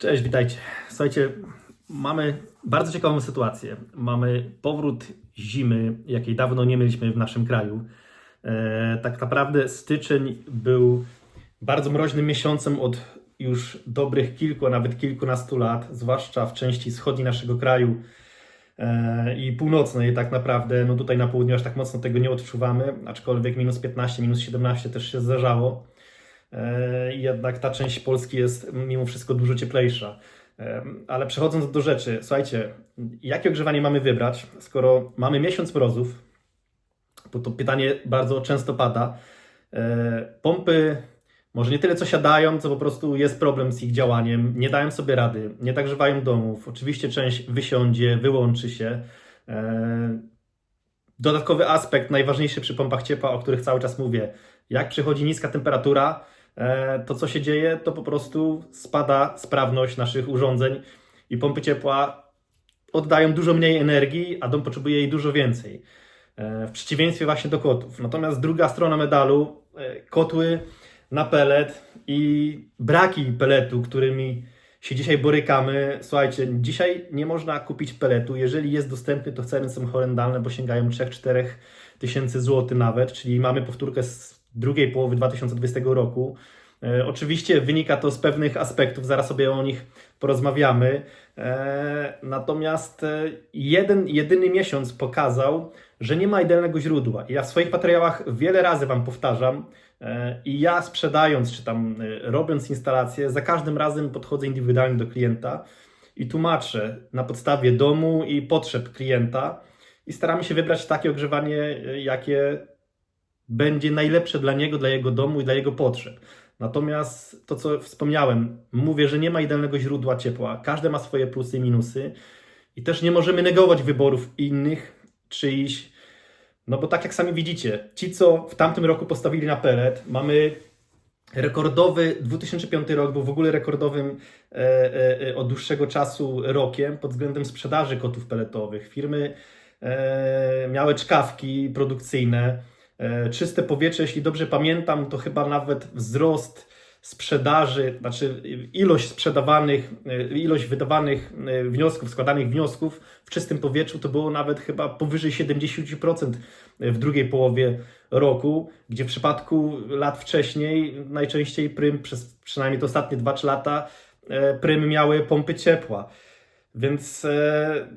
Cześć, witajcie. Słuchajcie, mamy bardzo ciekawą sytuację. Mamy powrót zimy, jakiej dawno nie mieliśmy w naszym kraju. E, tak naprawdę styczeń był bardzo mroźnym miesiącem od już dobrych kilku, a nawet kilkunastu lat, zwłaszcza w części wschodniej naszego kraju e, i północnej tak naprawdę. No tutaj na południu aż tak mocno tego nie odczuwamy, aczkolwiek minus 15, minus 17 też się zdarzało. E, Jednak ta część Polski jest mimo wszystko dużo cieplejsza. E, Ale przechodząc do rzeczy, słuchajcie, jakie ogrzewanie mamy wybrać, skoro mamy miesiąc mrozów, bo to pytanie bardzo często pada. E, Pompy może nie tyle co siadają, co po prostu jest problem z ich działaniem, nie dają sobie rady, nie nagrzewają domów. Oczywiście część wysiądzie, wyłączy się. Dodatkowy aspekt, najważniejszy przy pompach ciepła, o których cały czas mówię, jak przychodzi niska temperatura, to co się dzieje, to po prostu spada sprawność naszych urządzeń i pompy ciepła oddają dużo mniej energii, a dom potrzebuje jej dużo więcej. E, W przeciwieństwie właśnie do kotów. Natomiast druga strona medalu, e, kotły na pelet i braki peletu, którymi się dzisiaj borykamy. Słuchajcie, dzisiaj nie można kupić peletu. Jeżeli jest dostępny, to ceny są horrendalne, bo sięgają 3-4 tysięcy złotych nawet, czyli mamy powtórkę z drugiej połowy 2020 roku. E, oczywiście wynika to z pewnych aspektów, zaraz sobie o nich porozmawiamy. E, natomiast e, jeden, jedyny miesiąc pokazał, że nie ma idealnego źródła. Ja w swoich materiałach wiele razy Wam powtarzam, i ja sprzedając, czy tam robiąc instalację, za każdym razem podchodzę indywidualnie do klienta i tłumaczę na podstawie domu i potrzeb klienta i staramy się wybrać takie ogrzewanie, jakie będzie najlepsze dla niego, dla jego domu i dla jego potrzeb. Natomiast to, co wspomniałem, mówię, że nie ma idealnego źródła ciepła. Każde ma swoje plusy i minusy i też nie możemy negować wyborów innych, czyichś. No bo tak jak sami widzicie, ci, co w tamtym roku postawili na pelet, mamy rekordowy 2005 rok był w ogóle rekordowym e, e, e, od dłuższego czasu rokiem pod względem sprzedaży kotów peletowych. Firmy e, miały czkawki produkcyjne, czyste powietrze, jeśli dobrze pamiętam, to chyba nawet wzrost sprzedaży, znaczy ilość sprzedawanych, e, ilość wydawanych e, wniosków, składanych wniosków w czystym powietrzu to było nawet chyba powyżej 70% w drugiej połowie roku, gdzie w przypadku lat wcześniej najczęściej prym przez przynajmniej te ostatnie 2-3 lata e, prym miały pompy ciepła. Więc e,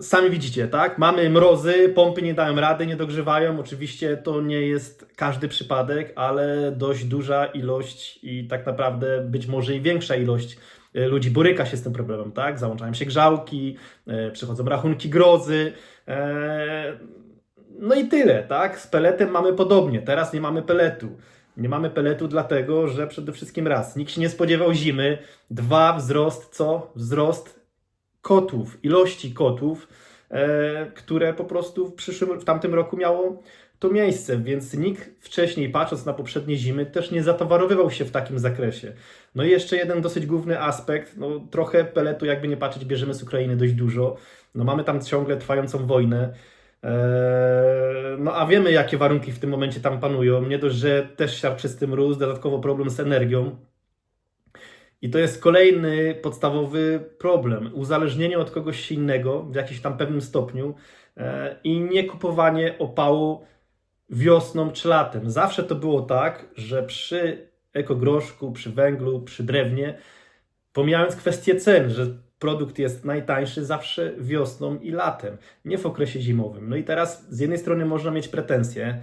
sami widzicie, tak? Mamy mrozy, pompy nie dają rady, nie dogrzewają. Oczywiście to nie jest każdy przypadek, ale dość duża ilość i tak naprawdę być może i większa ilość e, ludzi boryka się z tym problemem, tak? Załączają się grzałki, e, przychodzą rachunki grozy. E, no i tyle, tak? Z peletem mamy podobnie. Teraz nie mamy peletu. Nie mamy peletu dlatego, że przede wszystkim raz, nikt się nie spodziewał zimy. Dwa, wzrost co? Wzrost kotów, ilości kotów, e, które po prostu w przyszłym, w tamtym roku miało to miejsce, więc nikt wcześniej, patrząc na poprzednie zimy, też nie zatowarowywał się w takim zakresie. No i jeszcze jeden dosyć główny aspekt, no trochę peletu, jakby nie patrzeć, bierzemy z Ukrainy dość dużo. No mamy tam ciągle trwającą wojnę. Eee, No a wiemy, jakie warunki w tym momencie tam panują. Nie dość, że też siarczysty mróz, dodatkowo problem z energią. I to jest kolejny podstawowy problem. Uzależnienie od kogoś innego w jakimś tam pewnym stopniu e, i nie kupowanie opału wiosną czy latem. Zawsze to było tak, że przy ekogroszku, przy węglu, przy drewnie, pomijając kwestię cen, że produkt jest najtańszy zawsze wiosną i latem, nie w okresie zimowym. No i teraz z jednej strony można mieć pretensje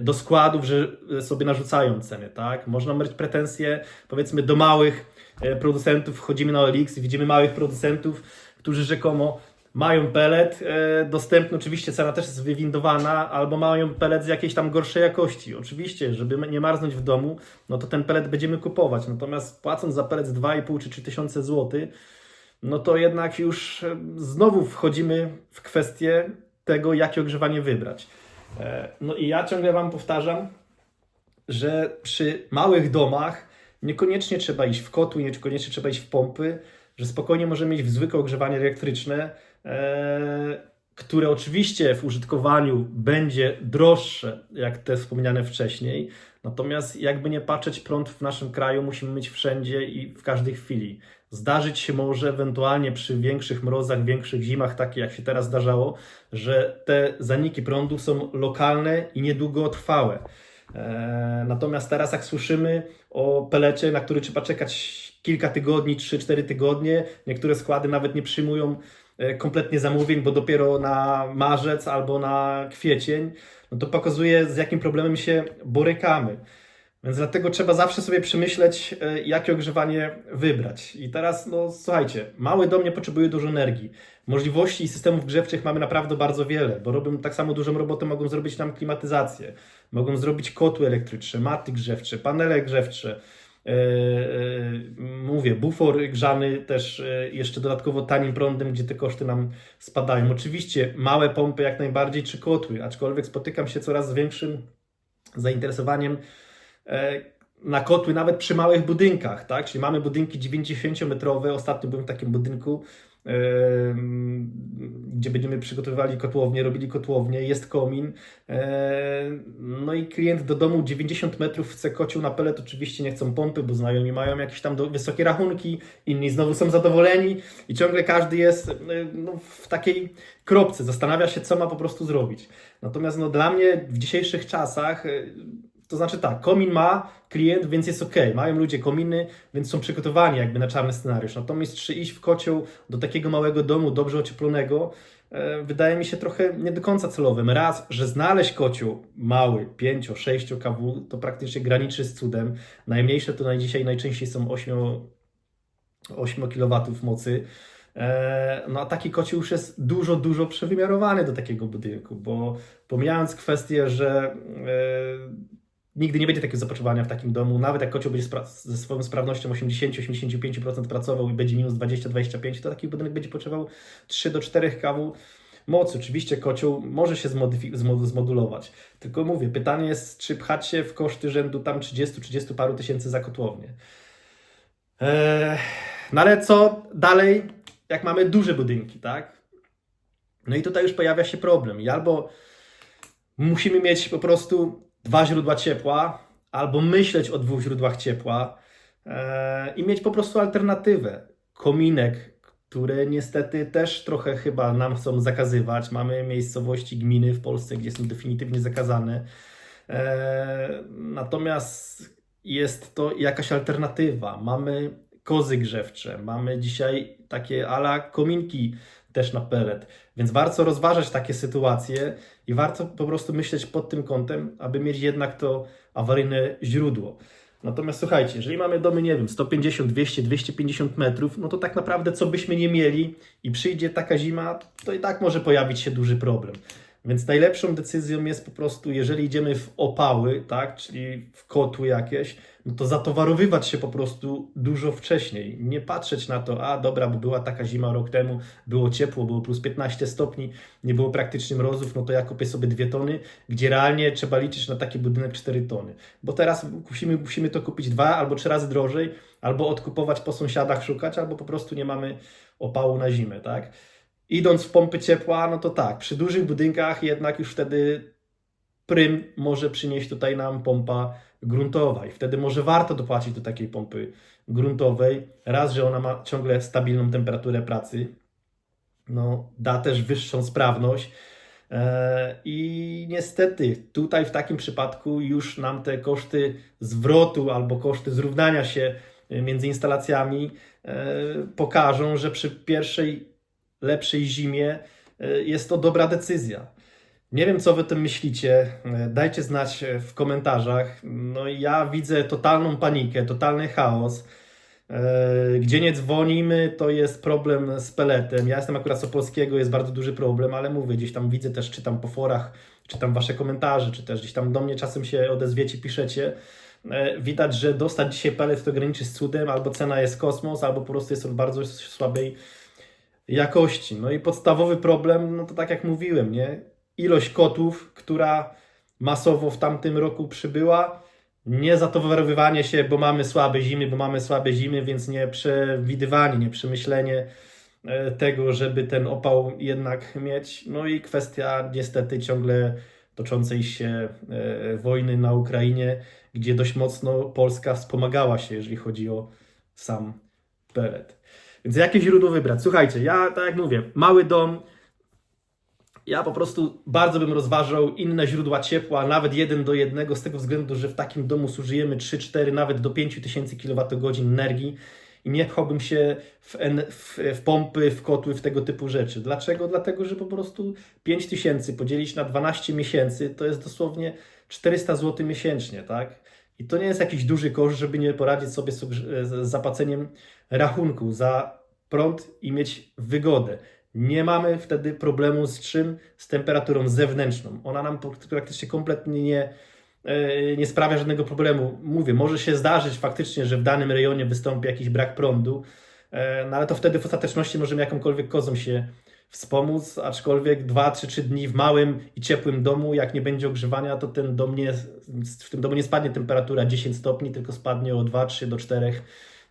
do składów, że sobie narzucają ceny, tak? Można mieć pretensje powiedzmy do małych e, producentów, wchodzimy na OLX i widzimy małych producentów, którzy rzekomo mają pelet, e, dostępny, oczywiście cena też jest wywindowana, albo mają pelet z jakiejś tam gorszej jakości. Oczywiście, żeby nie marznąć w domu, no to ten pelet będziemy kupować. Natomiast płacąc za pelet z 2,5 czy 3 tysiące złotych, no to jednak już e, znowu wchodzimy w kwestię tego, jakie ogrzewanie wybrać. E, No i ja ciągle Wam powtarzam, że przy małych domach niekoniecznie trzeba iść w kotły, niekoniecznie trzeba iść w pompy, że spokojnie możemy mieć zwykłe ogrzewanie elektryczne, e, które oczywiście w użytkowaniu będzie droższe, jak te wspomniane wcześniej. Natomiast jakby nie patrzeć, prąd w naszym kraju musimy mieć wszędzie i w każdej chwili. Zdarzyć się może ewentualnie przy większych mrozach, większych zimach, takie jak się teraz zdarzało, że te zaniki prądu są lokalne i niedługotrwałe. E, Natomiast teraz, jak słyszymy o pelecie, na który trzeba czekać kilka tygodni, 3-4 tygodnie, niektóre składy nawet nie przyjmują e, kompletnie zamówień, bo dopiero na marzec albo na kwiecień, no to pokazuje, z jakim problemem się borykamy. Więc dlatego trzeba zawsze sobie przemyśleć, e, jakie ogrzewanie wybrać. I teraz, no słuchajcie, mały dom nie potrzebuje dużo energii. Możliwości i systemów grzewczych mamy naprawdę bardzo wiele, bo robią tak samo dużą robotę, mogą zrobić nam klimatyzację, mogą zrobić kotły elektryczne, maty grzewcze, panele grzewcze. E, e, mówię, bufor grzany też jeszcze dodatkowo tanim prądem, gdzie te koszty nam spadają. Oczywiście małe pompy jak najbardziej, czy kotły, aczkolwiek spotykam się coraz z większym zainteresowaniem na kotły nawet przy małych budynkach, tak? Czyli mamy budynki 90-metrowe. Ostatnio byłem w takim budynku, e, gdzie będziemy przygotowywali kotłownię, robili kotłownię, jest komin. E, no i klient do domu 90 metrów chce kocioł na pelet. Oczywiście nie chcą pompy, bo znajomi mają jakieś tam wysokie rachunki, inni znowu są zadowoleni i ciągle każdy jest e, no, w takiej kropce, zastanawia się, co ma po prostu zrobić. Natomiast no, dla mnie w dzisiejszych czasach e, to znaczy tak, komin ma klient, więc jest ok. Mają ludzie kominy, więc są przygotowani jakby na czarny scenariusz. Natomiast czy iść w kocioł do takiego małego domu, dobrze ocieplonego, e, wydaje mi się trochę nie do końca celowym. Raz, że znaleźć kocioł mały, 5, 6 kW, to praktycznie graniczy z cudem. Najmniejsze to na dzisiaj najczęściej są 8, 8 kW mocy. E, No a taki kocioł już jest dużo, dużo przewymiarowany do takiego budynku, bo pomijając kwestię, że e, nigdy nie będzie takiego zapotrzebowania w takim domu, nawet jak kocioł będzie ze swoją sprawnością 80-85% pracował i będzie minus 20-25, to taki budynek będzie potrzebował 3 do 4 kW mocy. Oczywiście kocioł może się zmodulować, tylko mówię, pytanie jest, czy pchać się w koszty rzędu tam 30-30 paru tysięcy za kotłownię. Eee, no ale co dalej, jak mamy duże budynki, tak? No i tutaj już pojawia się problem. I albo musimy mieć po prostu dwa źródła ciepła, albo myśleć o dwóch źródłach ciepła e, i mieć po prostu alternatywę. Kominek, które niestety też trochę chyba nam chcą zakazywać. Mamy miejscowości, gminy w Polsce, gdzie są definitywnie zakazane. E, natomiast jest to jakaś alternatywa. Mamy kozy grzewcze, mamy dzisiaj takie ala kominki też na pelet, więc warto rozważać takie sytuacje i warto po prostu myśleć pod tym kątem, aby mieć jednak to awaryjne źródło. Natomiast słuchajcie, jeżeli mamy domy, nie wiem, 150, 200, 250 metrów, no to tak naprawdę co byśmy nie mieli i przyjdzie taka zima, to i tak może pojawić się duży problem. Więc najlepszą decyzją jest po prostu, jeżeli idziemy w opały, tak, czyli w kotły jakieś, no to zatowarowywać się po prostu dużo wcześniej. Nie patrzeć na to, a dobra, bo była taka zima rok temu, było ciepło, było plus 15 stopni, nie było praktycznie mrozów, no to ja kupię sobie dwie tony, gdzie realnie trzeba liczyć na taki budynek 4 tony. Bo teraz musimy, musimy to kupić dwa albo trzy razy drożej, albo odkupować po sąsiadach, szukać, albo po prostu nie mamy opału na zimę, tak? Idąc w pompy ciepła, no to tak, przy dużych budynkach jednak już wtedy prym może przynieść tutaj nam pompa gruntowa i wtedy może warto dopłacić do takiej pompy gruntowej. Raz, że ona ma ciągle stabilną temperaturę pracy, no, da też wyższą sprawność. E, I niestety tutaj w takim przypadku już nam te koszty zwrotu albo koszty zrównania się między instalacjami e, pokażą, że przy pierwszej lepszej zimie e, jest to dobra decyzja. Nie wiem, co wy o tym myślicie. E, Dajcie znać e, w komentarzach. No ja widzę totalną panikę, totalny chaos. Gdzie nie dzwonimy, to jest problem z peletem. Ja jestem akurat z Opolskiego, jest bardzo duży problem, ale mówię, gdzieś tam widzę też, czytam po forach, czytam wasze komentarze, czy też gdzieś tam do mnie czasem się odezwiecie, piszecie. Widać, że dostać dzisiaj pelet to graniczy z cudem, albo cena jest kosmos, albo po prostu jest on bardzo słabej jakości. No i podstawowy problem, no to tak jak mówiłem, nie? Ilość kotów, która masowo w tamtym roku przybyła, nie zatowarowywanie się, bo mamy słabe zimy, bo mamy słabe zimy, więc nie przewidywanie, nie przemyślenie e, tego, żeby ten opał jednak mieć. No i kwestia niestety ciągle toczącej się e, wojny na Ukrainie, gdzie dość mocno Polska wspomagała się, jeżeli chodzi o sam pelet. Więc jakie źródło wybrać? Słuchajcie, ja tak jak mówię, mały dom, ja po prostu bardzo bym rozważał inne źródła ciepła, nawet jeden do jednego, z tego względu, że w takim domu zużyjemy 3-4, nawet do 5000 kWh energii i nie pchałbym się w, w, w pompy, w kotły, w tego typu rzeczy. Dlaczego? Dlatego, że po prostu 5000 podzielić na 12 miesięcy to jest dosłownie 400 zł miesięcznie, tak? I to nie jest jakiś duży koszt, żeby nie poradzić sobie z, zapłaceniem rachunku za prąd i mieć wygodę. Nie mamy wtedy problemu z czym? Z temperaturą zewnętrzną. Ona nam praktycznie kompletnie nie, e, nie sprawia żadnego problemu. Mówię, może się zdarzyć faktycznie, że w danym rejonie wystąpi jakiś brak prądu, e, no ale to wtedy w ostateczności możemy jakąkolwiek kozą się wspomóc, aczkolwiek 2 czy 3 dni w małym i ciepłym domu, jak nie będzie ogrzewania, to ten dom nie, w tym domu nie spadnie temperatura 10 stopni, tylko spadnie o 2, 3 do 4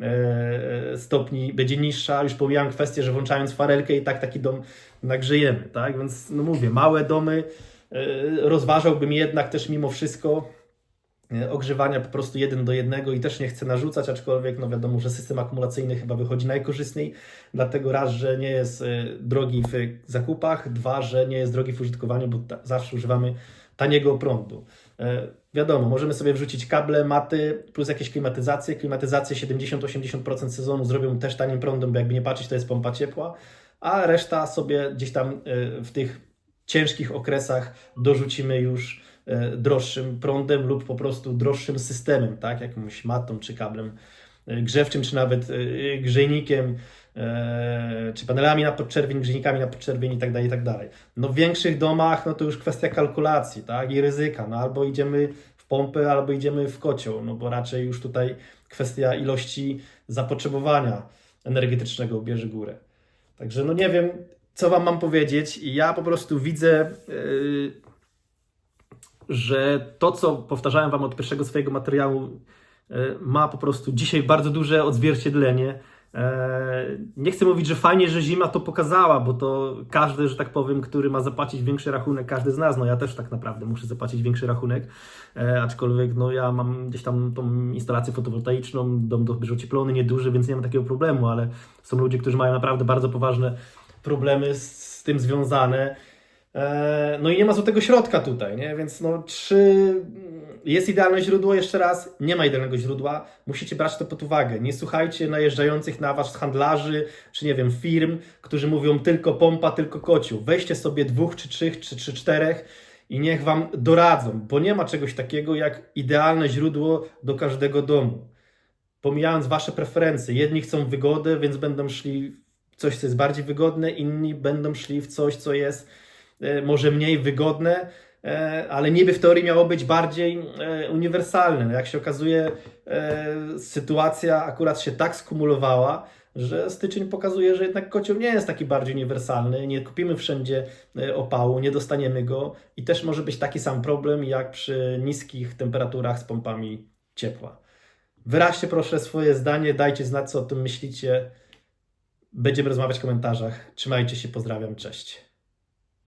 e, stopni, będzie niższa. Już pomijam kwestię, że włączając farelkę i tak taki dom nagrzejemy, tak? Więc no mówię, małe domy e, rozważałbym jednak też mimo wszystko e, ogrzewania po prostu jeden do jednego i też nie chcę narzucać, aczkolwiek no wiadomo, że system akumulacyjny chyba wychodzi najkorzystniej, dlatego raz, że nie jest e, drogi w zakupach, dwa, że nie jest drogi w użytkowaniu, bo zawsze używamy taniego prądu. E, wiadomo, możemy sobie wrzucić kable, maty, plus jakieś klimatyzacje. Klimatyzację 70-80% sezonu zrobią też tanim prądem, bo jakby nie patrzeć, to jest pompa ciepła, a reszta sobie gdzieś tam e, w tych ciężkich okresach dorzucimy już e, droższym prądem lub po prostu droższym systemem, tak, jakimś matą czy kablem e, grzewczym, czy nawet e, grzejnikiem, e, czy panelami na podczerwień, grzejnikami na podczerwień i tak dalej, i tak. No w większych domach, no to już kwestia kalkulacji, tak, i ryzyka, no albo idziemy w pompę, albo idziemy w kocioł, no bo raczej już tutaj kwestia ilości zapotrzebowania energetycznego bierze górę. Także no nie wiem, co Wam mam powiedzieć. Ja po prostu widzę, yy, że to, co powtarzałem Wam od pierwszego swojego materiału, yy, ma po prostu dzisiaj bardzo duże odzwierciedlenie. Yy, Nie chcę mówić, że fajnie, że zima to pokazała, bo to każdy, że tak powiem, który ma zapłacić większy rachunek, każdy z nas, no ja też tak naprawdę muszę zapłacić większy rachunek, e, aczkolwiek no ja mam gdzieś tam tą instalację fotowoltaiczną, dom dobrze ocieplony, nieduży, więc nie mam takiego problemu, ale są ludzie, którzy mają naprawdę bardzo poważne problemy z, z tym związane. E, No i nie ma złotego środka tutaj, nie? Więc no, czy jest idealne źródło? Jeszcze raz, nie ma idealnego źródła. Musicie brać to pod uwagę. Nie słuchajcie najeżdżających na was handlarzy, czy nie wiem, firm, którzy mówią tylko pompa, tylko kocioł. Weźcie sobie dwóch, czy trzech, czy, czy czterech i niech wam doradzą, bo nie ma czegoś takiego jak idealne źródło do każdego domu. Pomijając wasze preferencje, jedni chcą wygodę, więc będą szli w coś, co jest bardziej wygodne, inni będą szli w coś, co jest może mniej wygodne, e, ale niby w teorii miało być bardziej e, uniwersalne. Jak się okazuje, e, sytuacja akurat się tak skumulowała, że styczeń pokazuje, że jednak kocioł nie jest taki bardziej uniwersalny, nie kupimy wszędzie e, opału, nie dostaniemy go i też może być taki sam problem jak przy niskich temperaturach z pompami ciepła. Wyraźcie proszę swoje zdanie, dajcie znać, co o tym myślicie. Będziemy rozmawiać w komentarzach. Trzymajcie się, pozdrawiam, cześć.